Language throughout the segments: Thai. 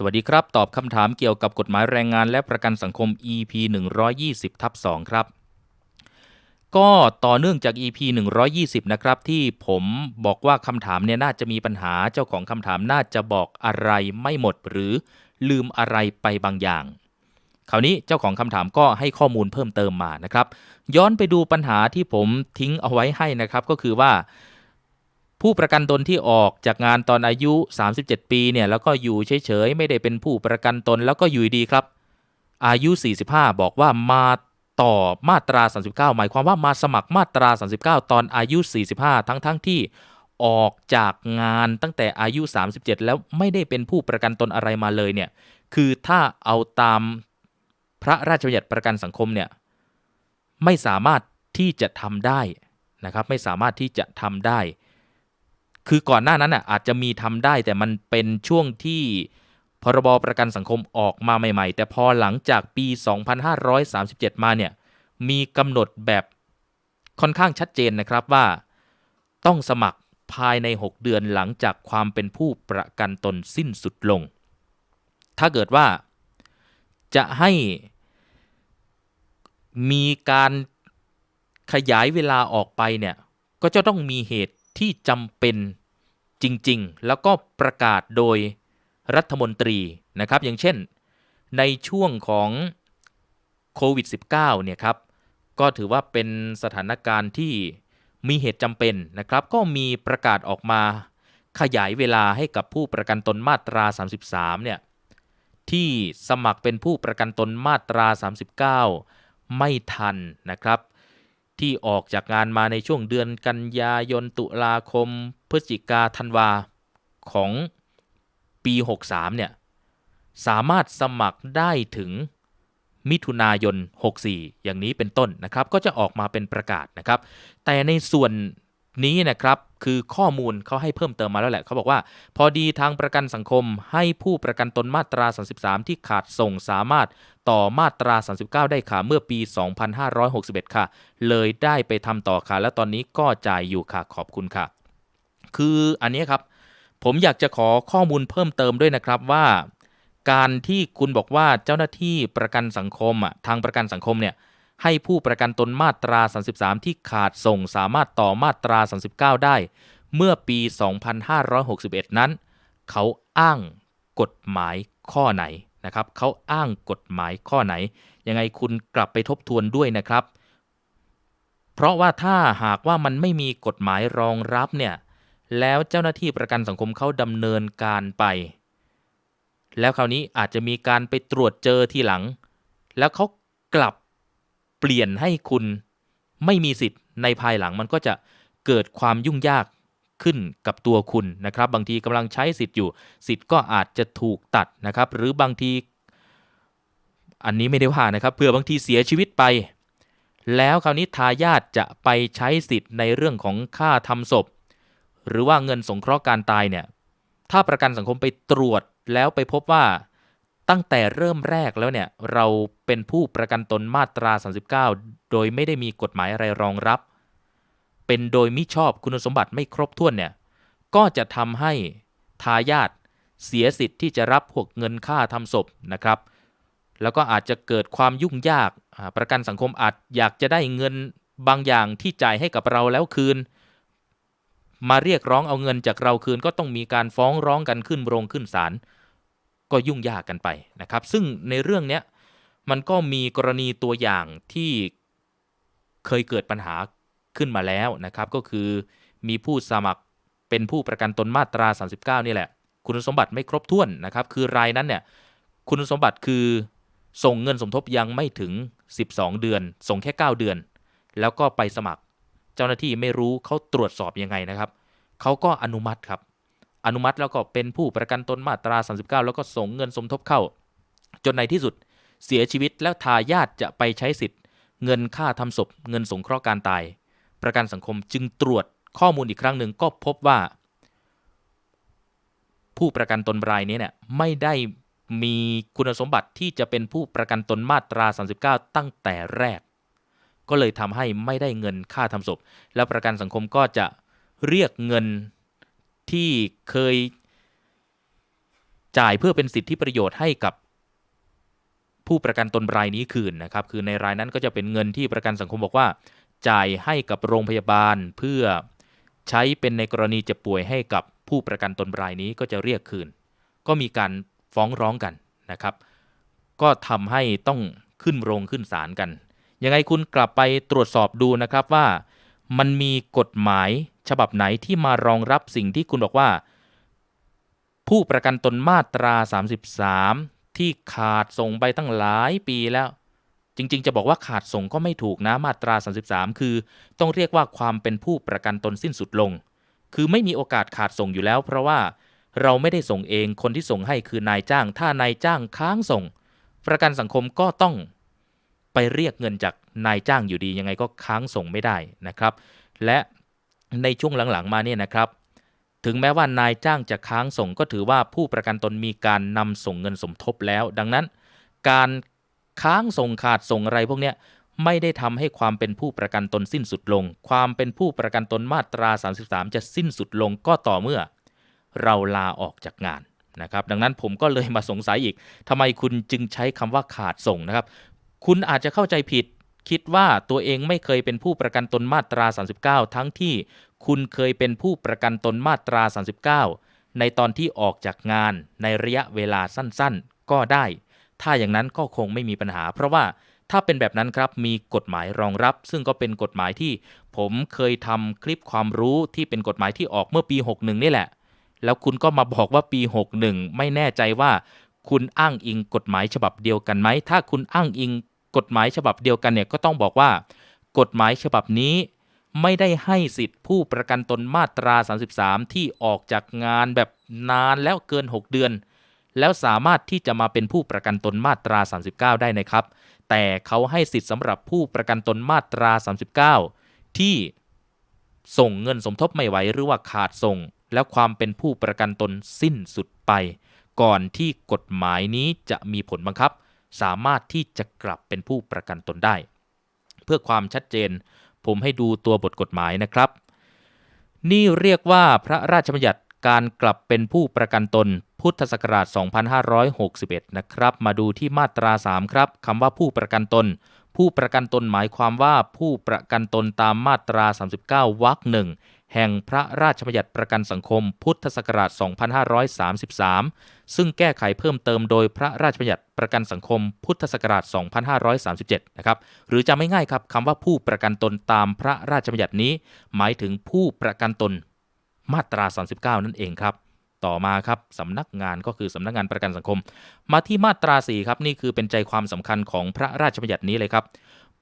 สวัสดีครับ ตอบคำถามเกี่ยวกับกฎหมายแรงงานและประกันสังคม EP 120ทับ2ครับ ก็ต่อเนื่องจาก EP 120 นะครับ ที่ผมบอกว่าคำถามเนี่ยน่าจะมีปัญหาเจ้าของคำถามน่าจะบอกอะไรไม่หมดหรือลืมอะไรไปบางอย่าง คราวนี้เจ้าของคำถามก็ให้ข้อมูลเพิ่มเติมมานะครับ ย้อนไปดูปัญหาที่ผมทิ้งเอาไว้ให้นะครับ ก็คือว่า ผู้ประกันตนที่ออกจากงานตอนอายุ 37 ปีเนี่ยแล้วก็อยู่เฉยๆไม่ได้เป็นผู้ประกันตนแล้วก็อยู่ดีครับ อายุ 45 บอกว่ามาต่อมาตรา 39 หมายความว่ามาสมัครมาตรา 39 ตอนอายุ 45 ทั้งๆทที่ออกจากงานตั้งแต่อายุ 37 แล้วไม่ได้เป็นผู้ประกันตนอะไรมาเลยเนี่ยคือถ้าเอาตามพระราชบัญญัติประกันสังคมเนี่ยไม่สามารถที่จะทำได้นะครับไม่สามารถที่จะทำได้ คือก่อนหน้านั้นน่ะอาจจะมีทำได้แต่มันเป็นช่วงที่พรบประกันสังคมออกมาใหม่ ๆ แต่พอหลังจากปี 2537 มาเนี่ยมีกำหนดแบบค่อนข้างชัดเจนนะครับว่า ต้องสมัครภายใน 6 เดือนหลังจากความเป็นผู้ประกันตนสิ้นสุดลง ถ้าเกิดว่าจะให้มีการขยายเวลาออกไปเนี่ยก็จะต้องมีเหตุที่จำเป็น จริง ๆ แล้วก็ประกาศโดยรัฐมนตรีนะครับ อย่างเช่น ในช่วงของโควิด -19 เนี่ยครับ ก็ถือว่าเป็นสถานการณ์ที่มีเหตุจำเป็นนะครับ ก็มีประกาศออกมาขยายเวลาให้กับผู้ประกันตนมาตรา 33 เนี่ย ที่สมัครเป็นผู้ประกันตนมาตรา 39 ไม่ทันนะครับ ที่ออกจากงานมาในช่วงเดือนกันยายนตุลาคม พฤศจิกาธันวาของปี 63 เนี่ย สามารถสมัครได้ถึงมิถุนายน 64 อย่างนี้เป็นต้นนะครับ ก็จะออกมาเป็นประกาศนะครับ แต่ในส่วน นี้นะครับคือข้อมูลเขาให้เพิ่มเติมมาแล้วแหละเขาบอกว่า พอดีทางประกันสังคมให้ผู้ประกันตนมาตรา 33 ที่ขาดส่งสามารถต่อมาตรา 39 ได้ค่ะเมื่อปี 2561 ค่ะ เลยได้ไปทำต่อค่ะ และตอนนี้ก็จ่ายอยู่ค่ะขอบคุณค่ะ คืออันนี้ครับ ผมอยากจะขอข้อมูลเพิ่มเติมด้วยนะครับว่า การที่คุณบอกว่าเจ้าหน้าที่ประกันสังคมอะทางประกันสังคมเนี่ย ให้ผู้ประกันตนมาตรา 33 ที่ขาดส่งสามารถต่อมาตรา 39 ได้ เมื่อปี 2561 นั้น เขาอ้างกฎหมายข้อไหนนะครับ เขาอ้างกฎหมายข้อไหน ยังไงคุณกลับไปทบทวนด้วยนะครับ เพราะว่าถ้าหากว่ามันไม่มีกฎหมายรองรับเนี่ย แล้วเจ้าหน้าที่ประกันสังคมเขาดำเนินการไป แล้วคราวนี้อาจจะมีการไปตรวจเจอทีหลัง แล้วเขากลับ เปลี่ยนให้คุณไม่มีสิทธิ์ในภายหลังมันก็จะเกิดความยุ่งยากขึ้นกับตัวคุณนะครับ บางทีกำลังใช้สิทธิ์อยู่ สิทธิ์ก็อาจจะถูกตัดนะครับ หรือบางที อันนี้ไม่ได้ว่านะครับเผื่อบางทีเสียชีวิตไป แล้วคราวนี้ทายาทจะไปใช้สิทธิ์ในเรื่องของค่าทำศพ หรือว่าเงินสงเคราะห์การตายเนี่ยถ้าประกันสังคมไปตรวจแล้วไปพบว่า ตั้งแต่เริ่มแรกแล้วเนี่ยเราเป็นผู้ประกันตนมาตรา 39 โดยไม่ได้มีกฎหมายอะไรรองรับ เป็นโดยมิชอบคุณสมบัติไม่ครบถ้วนเนี่ยก็จะทำให้ทายาทเสียสิทธิ์ที่จะรับพวกเงินค่าทำศพนะครับ แล้วก็อาจจะเกิดความยุ่งยากประกันสังคมอาจอยากจะได้เงินบางอย่างที่จ่ายให้กับเราแล้วคืน มาเรียกร้องเอาเงินจากเราคืนก็ต้องมีการฟ้องร้องกันขึ้นโรงขึ้นศาล ก็ยุ่งยากกันไปนะครับ ซึ่งในเรื่องนี้มันก็มีกรณีตัวอย่างที่เคยเกิดปัญหาขึ้นมาแล้วนะครับ ก็คือมีผู้สมัครเป็นผู้ประกันตนมาตรา 39 นี่แหละ คุณสมบัติไม่ครบถ้วนนะครับ คือรายนั้นเนี่ยคุณสมบัติคือส่งเงินสมทบยังไม่ถึง 12 เดือน ส่งแค่ 9 เดือน แล้วก็ไปสมัคร เจ้าหน้าที่ไม่รู้เขาตรวจสอบยังไงนะครับเขาก็อนุมัติครับ อนุมัติแล้วก็เป็นผู้ประกันตนมาตรา 39 แล้วก็ส่งเงินสมทบเข้า จนในที่สุดเสียชีวิตแล้วทายาทจะไปใช้สิทธิ์ เงินค่าทำศพ เงินสงเคราะห์การตาย ประกันสังคมจึงตรวจข้อมูลอีกครั้งหนึ่งก็พบว่า ผู้ประกันตนรายนี้เนี่ยไม่ได้มีคุณสมบัติที่จะเป็นผู้ประกันตนมาตรา 39 ตั้งแต่แรก ก็เลยทำให้ไม่ได้เงินค่าทำศพ แล้วประกันสังคมก็จะเรียกเงิน ที่เคยจ่ายเพื่อเป็นสิทธิประโยชน์ให้กับผู้ประกันตนรายนี้คืนนะครับ คือในรายนั้นก็จะเป็นเงินที่ประกันสังคมบอกว่า จ่ายให้กับโรงพยาบาลเพื่อใช้เป็นในกรณีเจ็บป่วยให้กับผู้ประกันตนรายนี้ก็จะเรียกคืน ก็มีการฟ้องร้องกันนะครับ ก็ทำให้ต้องขึ้นโรงขึ้นศาลกัน ยังไงคุณกลับไปตรวจสอบดูนะครับว่า มันมีกฎหมายฉบับไหนที่มารองรับสิ่งที่คุณบอกว่า ผู้ประกันตนมาตรา 33 ที่ขาดส่งไปตั้งหลายปีแล้ว จริง ๆ จะบอกว่าขาดส่งก็ไม่ถูกนะมาตรา 33 คือ ต้องเรียกว่าความเป็นผู้ประกันตนสิ้นสุดลง คือไม่มีโอกาสขาดส่งอยู่แล้ว เพราะว่าเราไม่ได้ส่งเองคนที่ส่งให้คือนายจ้าง ถ้านายจ้างค้างส่ง ประกันสังคมก็ต้อง ไปเรียกเงินจากนายจ้างอยู่ดียังไงก็ค้างส่งไม่ได้นะครับ และในช่วงหลังๆมาเนี่ยนะครับถึงแม้ว่านายจ้างจะค้างส่งก็ถือว่าผู้ประกันตนมีการนำส่งเงินสมทบแล้ว ดังนั้น การค้างส่งขาดส่งอะไรพวกเนี้ยไม่ได้ทำให้ความเป็นผู้ประกันตนสิ้นสุดลง ความเป็นผู้ประกันตนมาตรา 33 จะสิ้นสุดลงก็ต่อเมื่อ เราลาออกจากงานนะครับ ดังนั้นผมก็เลยมาสงสัยอีกทำไมคุณจึงใช้คำว่าขาดส่งนะครับ คุณอาจจะเข้าใจผิด คิดว่าตัวเองไม่เคยเป็นผู้ประกันตนมาตรา 39 ทั้งที่คุณเคยเป็นผู้ประกันตนมาตรา 39 ในตอนที่ออกจากงานในระยะเวลาสั้นๆ ก็ได้ ถ้าอย่างนั้นก็คงไม่มีปัญหา เพราะว่าถ้าเป็นแบบนั้นครับมีกฎหมายรองรับ ซึ่งก็เป็นกฎหมายที่ผมเคยทำคลิปความรู้ที่เป็นกฎหมายที่ออกเมื่อปี 61 นี่แหละ แล้วคุณก็มาบอกว่าปี 61 ไม่แน่ใจว่า คุณอ้างอิงกฎหมายฉบับเดียวกันไหม ถ้าคุณอ้างอิงกฎหมายฉบับเดียวกันเนี่ยก็ต้องบอกว่า กฎหมายฉบับนี้ไม่ได้ให้สิทธิผู้ประกันตนมาตรา 33 ที่ออกจากงานแบบนานแล้วเกิน 6 เดือน แล้วสามารถที่จะมาเป็นผู้ประกันตนมาตรา 39 ได้นะครับ แต่เขาให้สิทธิ์สำหรับผู้ประกันตนมาตรา 39 ที่ส่งเงินสมทบไม่ไหวหรือว่าขาดส่ง แล้วความเป็นผู้ประกันตนสิ้นสุดไป ก่อนที่กฎหมายนี้จะมีผลบังคับ สามารถที่จะกลับเป็นผู้ประกันตนได้ เพื่อความชัดเจน ผมให้ดูตัวบทกฎหมายนะครับ นี่เรียกว่าพระราชบัญญัติการกลับเป็นผู้ประกันตน พุทธศักราช 2561 นะครับ มาดูที่มาตรา 3 ครับคำว่าผู้ประกันตน ผู้ประกันตนหมายความว่าผู้ประกันตนตามมาตรา 39 วรรคหนึ่ง แห่งพระราชบัญญัติประกันสังคมพุทธศักราช 2533 ซึ่งแก้ไขเพิ่มเติมโดยพระราชบัญญัติประกันสังคมพุทธศักราช 2537 นะครับ หรือจะไม่ง่ายครับคำว่าผู้ประกันตนตามพระราชบัญญัตินี้ หมายถึงผู้ประกันตนมาตรา 39 นั่นเองครับ ต่อมาครับสำนักงานก็คือสำนักงานประกันสังคม มาที่มาตรา 4 ครับนี่คือเป็นใจความสำคัญของพระราชบัญญัตินี้เลยครับ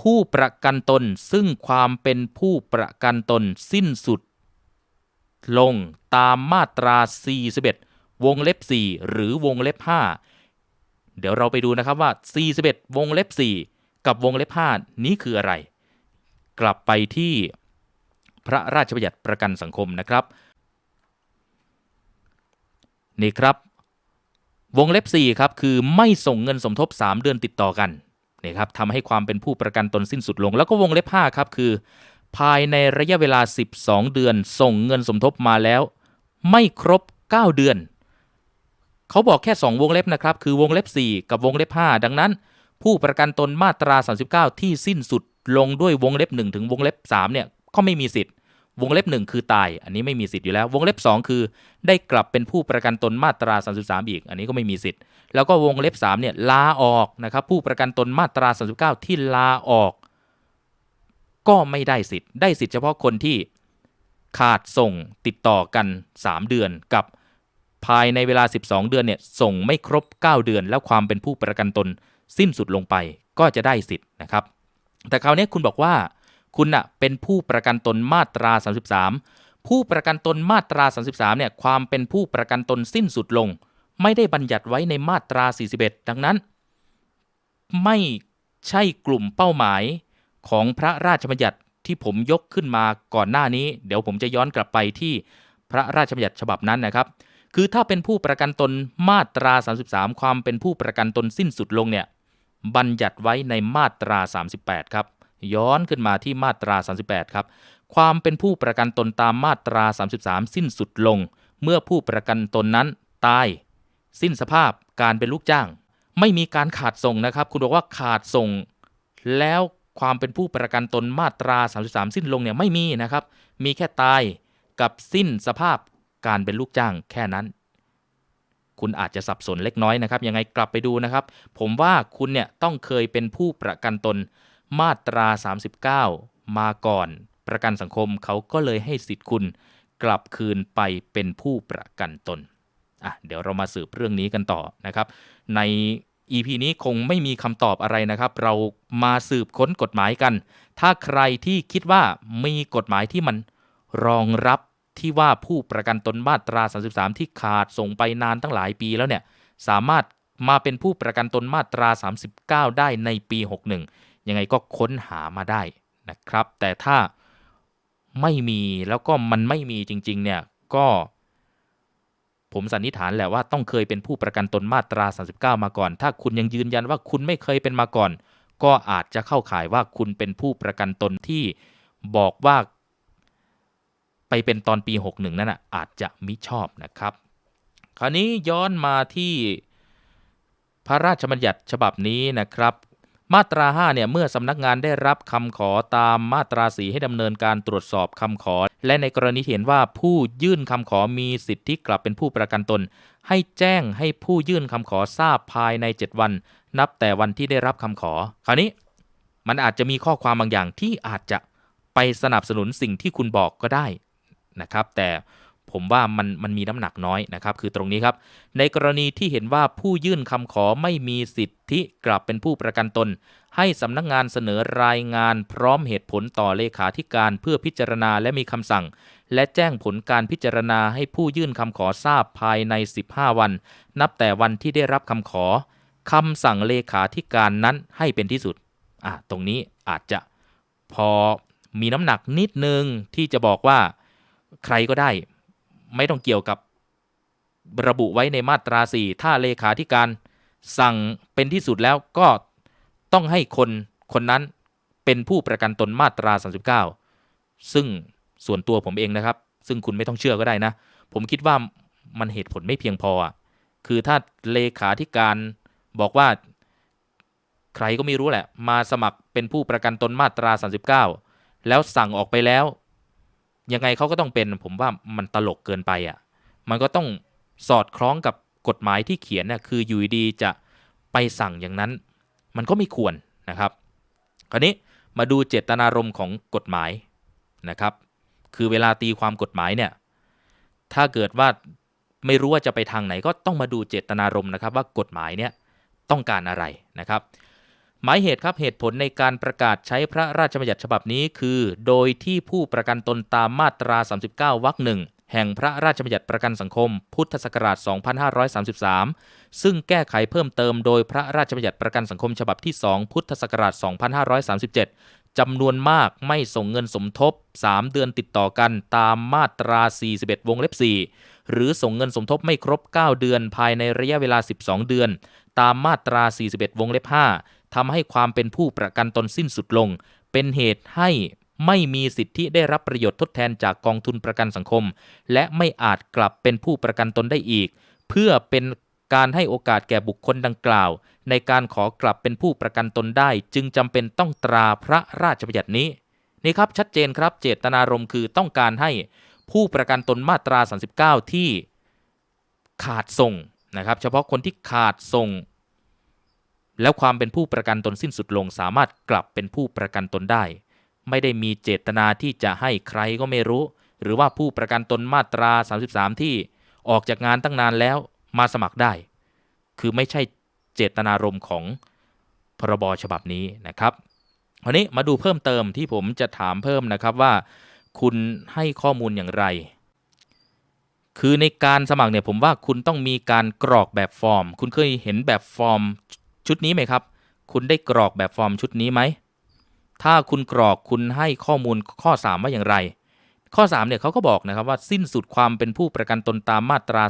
ผู้ประกันตนซึ่งความเป็นผู้ประกันตนสิ้นสุด ลงตามมาตรา 41 วงเล็บ 4 หรือวงเล็บ 5 เดี๋ยวเราไปดูนะครับว่า 41 วงเล็บ 4 กับวงเล็บ 5 นี้คืออะไร กลับไปที่พระราชบัญญัติประกันสังคมนะครับ นี่ครับ วงเล็บ 4 ครับ คือไม่ส่งเงินสมทบ 3 เดือนติดต่อกันนี่ครับทำให้ความเป็นผู้ประกันตนสิ้นสุดลง แล้วก็วงเล็บ 5 ครับ คือ ภายในระยะเวลา 12 เดือน ส่งเงินสมทบมาแล้ว ไม่ครบ 9 เดือน เขาบอกแค่ 2 วงเล็บนะครับ คือวงเล็บ 4 กับวงเล็บ 5 ดังนั้น ผู้ประกันตนมาตรา 39 ที่สิ้นสุดลงด้วยวงเล็บ 1 ถึงวงเล็บ 3 เนี่ยก็ไม่มีสิทธิ์ วงเล็บ 1 คือตาย อันนี้ไม่มีสิทธิ์อยู่แล้ว วงเล็บ 2 คือ ได้กลับเป็นผู้ประกันตนมาตรา 33 อีก อันนี้ก็ไม่มีสิทธิ์ แล้วก็วงเล็บ 3 เนี่ยลาออกนะครับ ผู้ประกันตนมาตรา 39 ที่ลาออก ก็ไม่ได้สิทธิ์ ได้สิทธิ์เฉพาะคนที่ขาดส่งติดต่อกัน 3 เดือนกับภายในเวลา 12 เดือนเนี่ยส่งไม่ครบ 9 เดือน แล้วความเป็นผู้ประกันตนสิ้นสุดลงไปก็จะได้สิทธิ์นะครับ แต่คราวนี้คุณบอกว่า คุณอะเป็นผู้ประกันตนมาตรา 33 ผู้ประกันตนมาตรา 33เนี่ยความเป็นผู้ประกันตนสิ้นสุดลง ไม่ได้บัญญัติไว้ในมาตรา 41 ดังนั้น ไม่ใช่กลุ่มเป้าหมาย ของพระราชบัญญัติที่ผมยกขึ้นมาก่อนหน้านี้ เดี๋ยวผมจะย้อนกลับไปที่พระราชบัญญัติฉบับนั้นนะครับ คือถ้าเป็นผู้ประกันตนมาตรา 33 ความเป็นผู้ประกันตนสิ้นสุดลงเนี่ยบัญญัติไว้ในมาตรา 38 ครับย้อนขึ้นมาที่มาตรา 38 ครับ ความเป็นผู้ประกันตนตามมาตรา 33 สิ้นสุดลง เมื่อผู้ประกันตนนั้นตาย สิ้นสภาพการเป็นลูกจ้าง ไม่มีการขาดส่งนะครับ คุณบอกว่าขาดส่ง แล้ว ความเป็นผู้ประกันตนมาตรา 33 สิ้นลงเนี่ยไม่มีนะครับ มีแค่ตายกับสิ้นสภาพการเป็นลูกจ้างแค่นั้น คุณอาจจะสับสนเล็กน้อยนะครับ ยังไงกลับไปดูนะครับ ผมว่าคุณเนี่ยต้องเคยเป็นผู้ประกันตนมาตรา 39 มาก่อน ประกันสังคมเขาก็เลยให้สิทธิ์คุณกลับคืนไปเป็นผู้ประกันตนอะเดี๋ยวเรามาสืบเรื่องนี้กันต่อนะครับ ใน EP นี้คงไม่มีคำตอบอะไรนะครับ เรามาสืบค้นกฎหมายกัน ถ้าใครที่คิดว่ามีกฎหมายที่มันรองรับที่ว่าผู้ประกันตนมาตรา 33 ที่ขาดส่งไปนานตั้งหลายปีแล้วเนี่ย สามารถมาเป็นผู้ประกันตนมาตรา 39 ได้ในปี 61 ยังไงก็ค้นหามาได้นะครับ แต่ถ้าไม่มีแล้วก็มันไม่มีจริง ๆ เนี่ยก็ ผมสันนิษฐานแหละว่าต้องเคยเป็นผู้ประกันตนมาตรา 39 มาก่อน ถ้าคุณยังยืนยันว่าคุณไม่เคยเป็นมาก่อน ก็อาจจะเข้าข่ายว่าคุณเป็นผู้ประกันตนที่บอกว่า ไปเป็นตอนปี 61 นั่นนะอาจจะมิชอบนะครับ คราวนี้ย้อนมาที่พระราชบัญญัติฉบับนี้นะครับ มาตรา 5 เนี่ย เมื่อสำนักงานได้รับคำขอตามมาตรา 4 ให้ดำเนินการตรวจสอบคำขอ และในกรณีเห็นว่าผู้ยื่นคำขอมีสิทธิกลับเป็นผู้ประกันตน ให้แจ้งให้ผู้ยื่นคำขอทราบภายใน 7 วัน นับแต่วันที่ได้รับคำขอ คราวนี้มันอาจจะมีข้อความบางอย่างที่อาจจะไปสนับสนุนสิ่งที่คุณบอกก็ได้นะครับ แต่ ผมว่ามันมันมีน้ำหนักน้อยนะครับคือตรงนี้ครับ ในกรณีที่เห็นว่าผู้ยื่นคำขอไม่มีสิทธิกลับเป็นผู้ประกันตน ให้สำนักงานเสนอรายงานพร้อมเหตุผลต่อเลขาธิการเพื่อพิจารณาและมีคำสั่ง และแจ้งผลการพิจารณาให้ผู้ยื่นคำขอทราบภายใน 15 วัน นับแต่วันที่ได้รับคำขอคำสั่งเลขาธิการนั้นให้เป็นที่สุดอะตรงนี้อาจจะพอมีน้ำหนักนิดนึงที่จะบอกว่าใครก็ได้ ไม่ต้องเกี่ยวกับระบุไว้ในมาตรา 4 ถ้าเลขาธิการสั่งเป็นที่สุดแล้วก็ต้องให้คนคนนั้นเป็นผู้ประกันตนมาตรา 39 ซึ่งส่วนตัวผมเองนะครับ ซึ่งคุณไม่ต้องเชื่อก็ได้นะ ผมคิดว่ามันเหตุผลไม่เพียงพอ คือถ้าเลขาธิการบอกว่าใครก็ไม่รู้แหละ มาสมัครเป็นผู้ประกันตนมาตรา 39 แล้วสั่งออกไปแล้ว ยังไงเขาก็ต้องเป็นผมว่ามันตลกเกินไปอะ่ะ มันก็ต้องสอดคล้องกับกฎหมายที่เขียนน่ะคืออยู่ดีจะไปสั่งอย่างนั้น มันก็ไม่ควรนะครับ คราวนี้มาดูเจตนารมณ์ของกฎหมายนะครับ คือเวลาตีความกฎหมายเนี่ยถ้าเกิดว่าไม่รู้ว่าจะไปทางไหนก็ต้องมาดูเจตนารมณ์นะครับ ว่ากฎหมายเนี่ยต้องการอะไรนะครับ หมายเหตุครับเหตุผลในการประกาศใช้พระราชบัญญัติฉบับนี้คือ โดยที่ผู้ประกันตนตามมาตรา 39 วรรคหนึ่งแห่งพระราชบัญญัติประกันสังคม พุทธศักราช 2533 ซึ่งแก้ไขเพิ่มเติมโดยพระราชบัญญัติประกันสังคมฉบับที่ 2 พุทธศักราช 2537 จำนวนมากไม่ส่งเงินสมทบ 3 เดือนติดต่อกันตามมาตรา 41 วงเล็บ 4 หรือส่งเงินสมทบไม่ครบ 9 เดือนภายในระยะเวลา 12 เดือน ตามมาตรา 41 วงเล็บ 5ทำให้ความเป็นผู้ประกันตนสิ้นสุดลง เป็นเหตุให้ไม่มีสิทธิได้รับประโยชน์ทดแทนจากกองทุนประกันสังคม และไม่อาจกลับเป็นผู้ประกันตนได้อีก เพื่อเป็นการให้โอกาสแก่บุคคลดังกล่าว ในการขอกลับเป็นผู้ประกันตนได้ จึงจำเป็นต้องตราพระราชบัญญัตินี้นี่ครับชัดเจนครับเจตนารมณ์คือต้องการให้ผู้ประกันตนมาตรา 39 ที่ขาดส่ง นะครับ เฉพาะคนที่ขาดส่ง แล้วความเป็นผู้ประกันตนสิ้นสุดลง สามารถกลับเป็นผู้ประกันตนได้ ไม่ได้มีเจตนาที่จะให้ใครก็ไม่รู้ หรือว่าผู้ประกันตนมาตรา 33 ที่ออกจากงานตั้งนานแล้วมาสมัครได้ คือไม่ใช่เจตนารมณ์ของพรบฉบับนี้นะครับวันนี้มาดูเพิ่มเติมที่ผมจะถามเพิ่มนะครับว่า คุณให้ข้อมูลอย่างไร คือในการสมัครเนี่ยผมว่าคุณต้องมีการกรอกแบบฟอร์ม คุณเคยเห็นแบบฟอร์มชุดนี้ไหมครับ คุณได้กรอกแบบฟอร์มชุดนี้ไหม ถ้าคุณกรอกคุณให้ข้อมูลข้อ 3 ว่าอย่างไร ข้อ 3 เนี่ยเขาก็บอกนะครับว่าสิ้นสุดความเป็นผู้ประกันตนตามมาตรา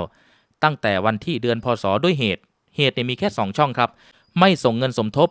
39 ตั้งแต่วันที่เดือนพศด้วยเหตุ เหตุเนี่ยมีแค่ 2 ช่องครับ ไม่ส่งเงินสมทบ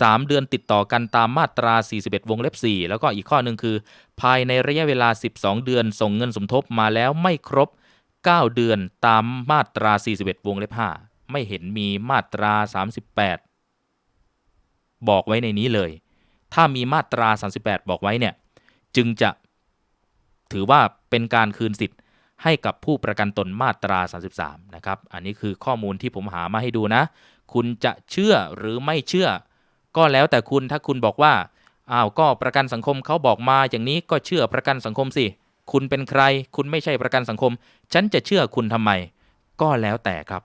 3 เดือนติดต่อกันตามมาตรา 41 วงเล็บ 4 แล้วก็อีกข้อหนึ่งคือ ภายในระยะเวลา 12 เดือนส่งเงินสมทบมาแล้วไม่ครบ 9 เดือนตามมาตรา 41 วงเล็บ 5 ไม่เห็นมีมาตรา 38 บอกไว้ในนี้เลย ถ้ามีมาตรา 38 บอกไว้เนี่ย จึงจะถือว่าเป็นการคืนสิทธิ์ให้กับผู้ประกันตนมาตรา 33 นะครับ อันนี้คือข้อมูลที่ผมหามาให้ดูนะ คุณจะเชื่อหรือไม่เชื่อ ก็แล้วแต่คุณถ้าคุณบอกว่าอ้าวก็ประกันสังคมเขาบอกมาอย่างนี้ก็เชื่อประกันสังคมสิ คุณเป็นใคร คุณไม่ใช่ประกันสังคม ฉันจะเชื่อคุณทำไม ก็แล้วแต่ครับ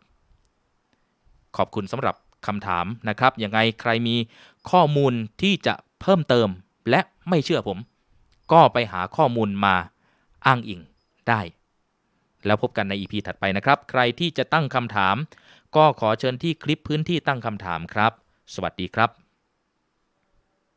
ขอบคุณสำหรับคำถามนะครับยังไงใครมีข้อมูลที่จะเพิ่มเติมและไม่เชื่อผม ก็ไปหาข้อมูลมาอ้างอิงได้ แล้วพบกันใน EP ถัดไปนะครับ ใครที่จะตั้งคำถาม ก็ขอเชิญที่คลิปพื้นที่ตั้งคำถามครับ สวัสดีครับ